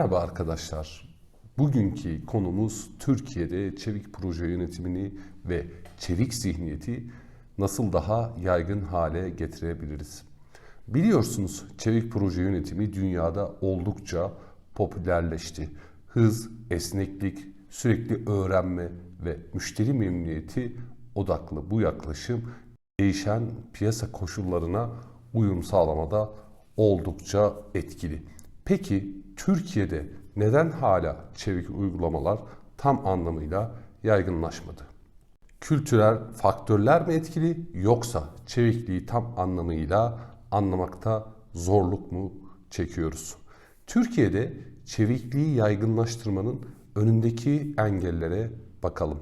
Merhaba arkadaşlar. Bugünkü konumuz Türkiye'de çevik proje yönetimini ve çevik zihniyeti nasıl daha yaygın hale getirebiliriz? Biliyorsunuz çevik proje yönetimi dünyada oldukça popülerleşti. Hız, esneklik, sürekli öğrenme ve müşteri memnuniyeti odaklı bu yaklaşım değişen piyasa koşullarına uyum sağlamada oldukça etkili. Peki Türkiye'de neden hala çevik uygulamalar tam anlamıyla yaygınlaşmadı? Kültürel faktörler mi etkili yoksa çevikliği tam anlamıyla anlamakta zorluk mu çekiyoruz? Türkiye'de çevikliği yaygınlaştırmanın önündeki engellere bakalım.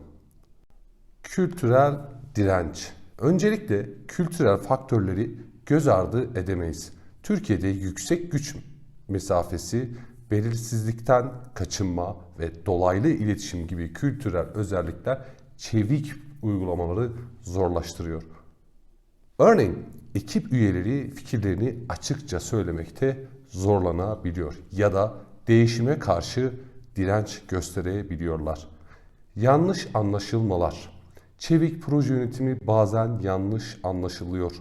Kültürel direnç. Öncelikle kültürel faktörleri göz ardı edemeyiz. Türkiye'de yüksek güç mesafesi, belirsizlikten kaçınma ve dolaylı iletişim gibi kültürel özellikler çevik uygulamaları zorlaştırıyor. Örneğin ekip üyeleri fikirlerini açıkça söylemekte zorlanabiliyor ya da değişime karşı direnç gösterebiliyorlar. Yanlış anlaşılmalar. Çevik proje yönetimi bazen yanlış anlaşılıyor.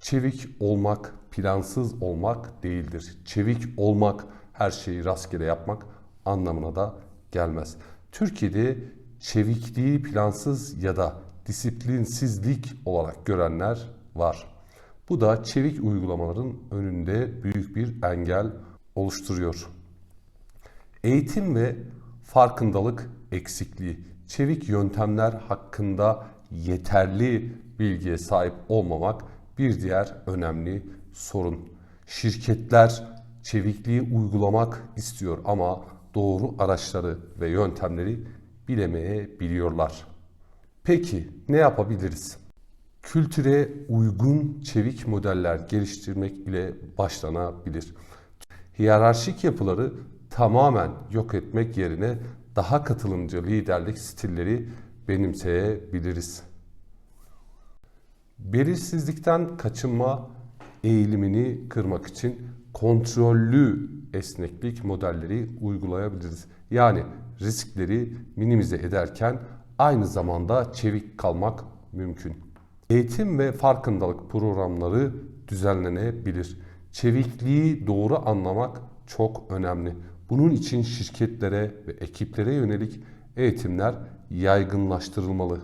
Çevik olmak, plansız olmak değildir. Çevik olmak, her şeyi rastgele yapmak anlamına da gelmez. Türkiye'de çevikliği plansız ya da disiplinsizlik olarak görenler var. Bu da çevik uygulamaların önünde büyük bir engel oluşturuyor. Eğitim ve farkındalık eksikliği, çevik yöntemler hakkında yeterli bilgiye sahip olmamak bir diğer önemli sorun. Şirketler çevikliği uygulamak istiyor ama doğru araçları ve yöntemleri bilemeyebiliyorlar. Peki ne yapabiliriz? Kültüre uygun çevik modeller geliştirmek ile başlanabilir. Hiyerarşik yapıları tamamen yok etmek yerine daha katılımcı liderlik stilleri benimseyebiliriz. Belirsizlikten kaçınma eğilimini kırmak için kontrollü esneklik modelleri uygulayabiliriz. Yani riskleri minimize ederken aynı zamanda çevik kalmak mümkün. Eğitim ve farkındalık programları düzenlenebilir. Çevikliği doğru anlamak çok önemli. Bunun için şirketlere ve ekiplere yönelik eğitimler yaygınlaştırılmalı.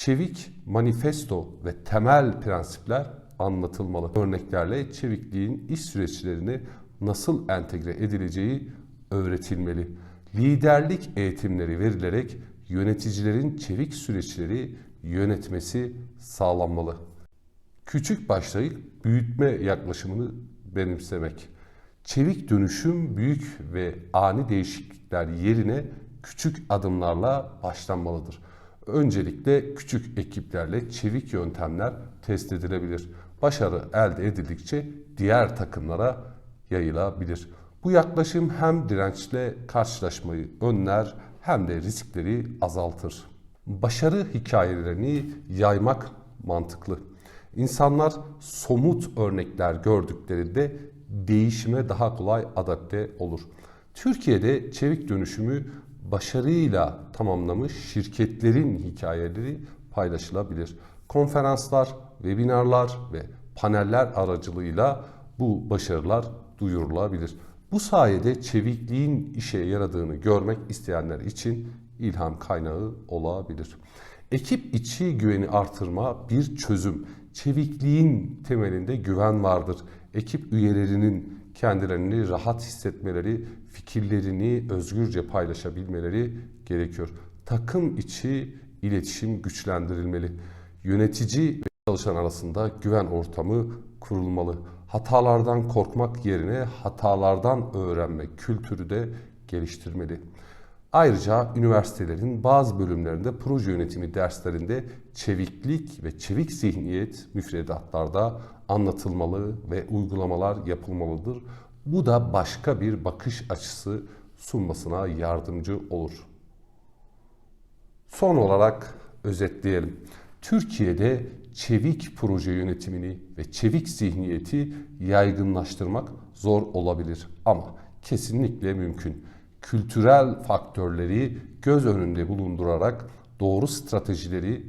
Çevik manifesto ve temel prensipler anlatılmalı. Örneklerle çevikliğin iş süreçlerine nasıl entegre edileceği öğretilmeli. Liderlik eğitimleri verilerek yöneticilerin çevik süreçleri yönetmesi sağlanmalı. Küçük başlayıp büyütme yaklaşımını benimsemek. Çevik dönüşüm büyük ve ani değişiklikler yerine küçük adımlarla başlanmalıdır. Öncelikle küçük ekiplerle çevik yöntemler test edilebilir. Başarı elde edildikçe diğer takımlara yayılabilir. Bu yaklaşım hem dirençle karşılaşmayı önler hem de riskleri azaltır. Başarı hikayelerini yaymak mantıklı. İnsanlar somut örnekler gördüklerinde değişime daha kolay adapte olur. Türkiye'de çevik dönüşümü başarıyla tamamlamış şirketlerin hikayeleri paylaşılabilir. Konferanslar, webinarlar ve paneller aracılığıyla bu başarılar duyurulabilir. Bu sayede çevikliğin işe yaradığını görmek isteyenler için ilham kaynağı olabilir. Ekip içi güveni artırma bir çözüm. Çevikliğin temelinde güven vardır. Ekip üyelerinin kendilerini rahat hissetmeleri, fikirlerini özgürce paylaşabilmeleri gerekiyor. Takım içi iletişim güçlendirilmeli. Yönetici ve çalışan arasında güven ortamı kurulmalı. Hatalardan korkmak yerine hatalardan öğrenme kültürü de geliştirmeli. Ayrıca üniversitelerin bazı bölümlerinde proje yönetimi derslerinde çeviklik ve çevik zihniyet müfredatlarda anlatılmalı ve uygulamalar yapılmalıdır. Bu da başka bir bakış açısı sunmasına yardımcı olur. Son olarak özetleyelim. Türkiye'de çevik proje yönetimini ve çevik zihniyeti yaygınlaştırmak zor olabilir ama Kesinlikle mümkün. Kültürel faktörleri göz önünde bulundurarak doğru stratejileri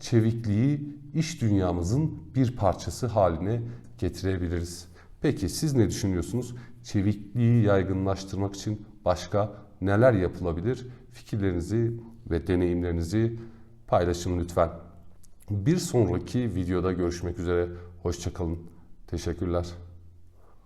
çevikliği iş dünyamızın bir parçası haline getirebiliriz. Peki siz ne düşünüyorsunuz? Çevikliği yaygınlaştırmak için başka neler yapılabilir? Fikirlerinizi ve deneyimlerinizi paylaşın lütfen. Bir sonraki videoda görüşmek üzere. Hoşçakalın. Teşekkürler.